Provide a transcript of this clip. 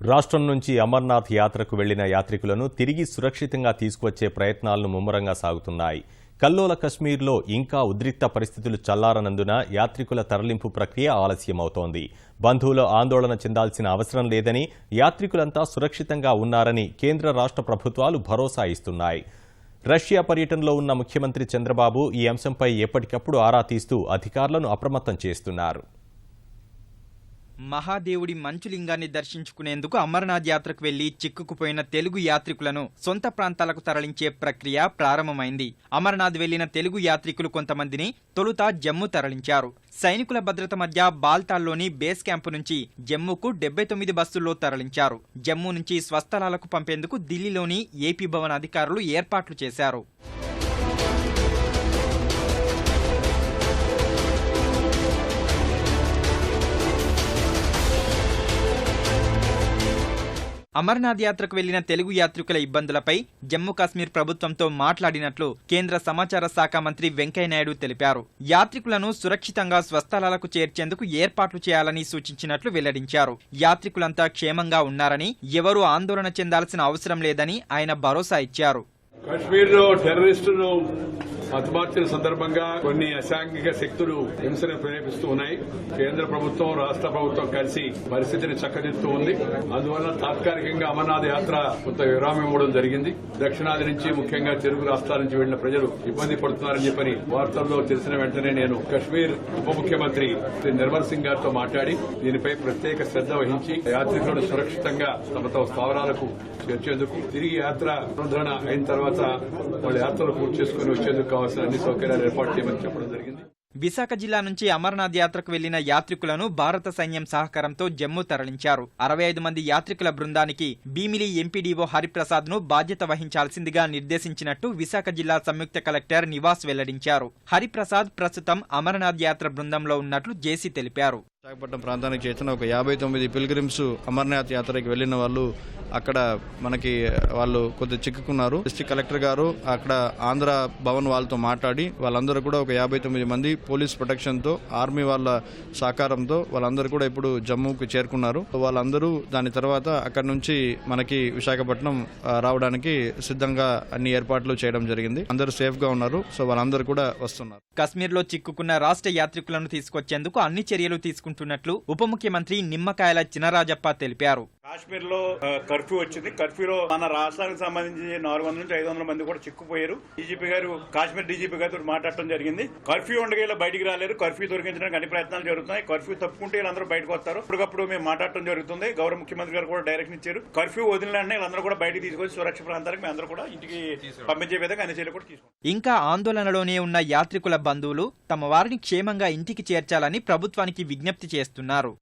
రాష్ట్రం నుంచి అమర్నాథ్ యాత్రకు వెళ్ళిన యాత్రికులను తిరిగి సురక్షితంగా తీసుకువచ్చే ప్రయత్నాలను ముమ్మరంగా సాగుతున్నాయి. కల్లోల కశ్మీర్లో ఇంకా ఉద్రిక్త పరిస్థితులు చల్లారనందున యాత్రికుల తరలింపు ప్రక్రియ ఆలస్యమవుతోంది. బంధువులు ఆందోళన చెందాల్సిన అవసరం లేదని యాత్రికులంతా సురక్షితంగా ఉన్నారని కేంద్ర రాష్ట్ర ప్రభుత్వాలు భరోసా ఇస్తున్నాయి. రష్యా పర్యటనలో ఉన్న ముఖ్యమంత్రి చంద్రబాబు ఈ అంశంపై ఎప్పటికప్పుడు ఆరా తీస్తూ అధికారులను అప్రమత్తం చేస్తున్నారు. మహాదేవుడి మంచులింగాన్ని దర్శించుకునేందుకు అమర్నాథ్ యాత్రకు వెళ్ళి చిక్కుకుపోయిన తెలుగు యాత్రికులను సొంత ప్రాంతాలకు తరలించే ప్రక్రియ ప్రారంభమైంది. అమర్నాథ్ వెళ్ళిన తెలుగు యాత్రికులు కొంతమందిని తొలుత జమ్మూ తరలించారు. సైనికుల భద్రత మధ్య బాల్తాల్లోని బేస్ క్యాంపు నుంచి జమ్మూకు డెబ్బై తొమ్మిది బస్సుల్లో తరలించారు. జమ్మూ నుంచి స్వస్థలాలకు పంపేందుకు ఢిల్లీలోని ఏపీ భవన్ అధికారులు ఏర్పాట్లు చేశారు. అమర్నాథ్ యాత్రకు వెళ్ళిన తెలుగు యాత్రికుల ఇబ్బందులపై జమ్మూ కాశ్మీర్ ప్రభుత్వంతో మాట్లాడినట్లు కేంద్ర సమాచార శాఖ మంత్రి వెంకయ్యనాయుడు తెలిపారు. యాత్రికులను సురక్షితంగా స్వస్థలాలకు చేర్చేందుకు ఏర్పాట్లు చేయాలని సూచించినట్లు వెల్లడించారు. యాత్రికులంతా క్షేమంగా ఉన్నారని ఎవరూ ఆందోళన చెందాల్సిన అవసరం లేదని ఆయన భరోసా ఇచ్చారు. మతమార్చిన సందర్భంగా కొన్ని అసాంఘిక శక్తులు హింసను ప్రేరేపిస్తూ ఉన్నాయి. కేంద్ర ప్రభుత్వం రాష్ట్ర ప్రభుత్వం కలిసి పరిస్థితిని చక్కదిద్దుతూ ఉంది. అందువల్ల తాత్కాలికంగా అమర్నాథ్ యాత్ర కొంత విరామం ఇవ్వడం జరిగింది. దక్షిణాది నుంచి ముఖ్యంగా తెలుగు రాష్ట్రాల నుంచి వెళ్ళిన ప్రజలు ఇబ్బంది పడుతున్నారని చెప్పని వార్తల్లో తెలిసిన వెంటనే నేను కశ్మీర్ ఉప ముఖ్యమంత్రి శ్రీ నిర్మల్ సింగ్ గారితో మాట్లాడి దీనిపై ప్రత్యేక శ్రద్ధ వహించి యాత్రికులను సురక్షితంగా తమ తమ స్థావరాలకు చేర్చేందుకు తిరిగి యాత్ర పునరుద్ధరణ అయిన తర్వాత వాళ్ళ యాత్రలు పూర్తి చేసుకుని వచ్చేందుకు కావాల్సిన అన్ని సౌకర్యాలు ఏర్పాటు చేయమని చెప్పడం జరిగింది. విశాఖ జిల్లా నుంచి అమర్నాథ్ యాత్రకు వెళ్ళిన యాత్రికులను భారత సైన్యం సహకారంతో జమ్మూ తరలించారు. అరవై ఐదు మంది యాత్రికుల బృందానికి భీమిలి ఎంపీడీఓ హరిప్రసాద్ను బాధ్యత వహించాల్సిందిగా నిర్దేశించినట్టు విశాఖ జిల్లా సంయుక్త కలెక్టర్ నివాస్ వెల్లడించారు. హరిప్రసాద్ ప్రస్తుతం అమర్నాథ్ యాత్ర బృందంలో ఉన్నట్లు జేసీ తెలిపారు. విశాఖపట్నం ప్రాంతానికి చేసిన ఒక యాభై తొమ్మిది పిల్గ్రిమ్స్ అమర్నాథ్ యాత్రకి వెళ్ళిన వాళ్ళు అక్కడ మనకి వాళ్ళు కొద్దిగా చిక్కుకున్నారు. డిస్టిక్ కలెక్టర్ గారు అక్కడ ఆంధ్ర భవన్ వాళ్ళతో మాట్లాడి వాళ్ళందరూ కూడా ఒక యాభై తొమ్మిది మంది పోలీస్ ప్రొటెక్షన్తో ఆర్మీ వాళ్ళ సహకారంతో వాళ్ళందరూ కూడా ఇప్పుడు జమ్మూకి చేరుకున్నారు. వాళ్ళందరూ దాని తర్వాత అక్కడ నుంచి మనకి విశాఖపట్నం రావడానికి సిద్ధంగా అన్ని ఏర్పాట్లు చేయడం జరిగింది. అందరూ సేఫ్గా ఉన్నారు. సో వాళ్ళందరూ కూడా వస్తున్నారు. కశ్మీర్లో చిక్కుకున్న రాష్ట్ర యాత్రికులను తీసుకొచ్చేందుకు అన్ని చర్యలు తీసుకుంటున్నట్లు ఉప ముఖ్యమంత్రి నిమ్మకాయల చినరాజప్ప తెలిపారు. కాశ్మీర్లో కర్ఫ్యూ వచ్చింది. కర్ఫ్యూలో మన రాష్ట్రానికి సంబంధించి నాలుగు వందల నుంచి ఐదు వందల మంది కూడా చిక్కుపోయారు. డీజీపీ గారు కాశ్మీర్ డీజీపీ గారితో మాట్లాడటం జరిగింది. కర్ఫ్యూ ఉండగా బయటికి రాలేరు. కర్ఫ్యూ దొరికించడానికి అన్ని ప్రయత్నాలు జరుగుతున్నాయి. కర్ఫ్యూ తప్పుకుంటే వీళ్ళందరూ బయటకు వస్తారు. అప్పటికప్పుడు మేము మాట్లాడటం జరుగుతుంది. గౌరవ ముఖ్యమంత్రి గారు కూడా డైరెక్షన్ ఇచ్చారు. కర్ఫ్యూ వదిలిన వీళ్ళందరూ కూడా బయటికి తీసుకొచ్చి సురక్ష ప్రాంతానికి మేము అందరూ కూడా ఇంటికి పంపించే విధంగా అన్ని చర్యలు కూడా తీసుకుంటాం. ఇంకా ఆందోళనలోనే ఉన్న యాత్రికుల బంధువులు తమ వారిని క్షేమంగా ఇంటికి చేర్చాలని ప్రభుత్వానికి విజ్ఞప్తి చేస్తున్నారు.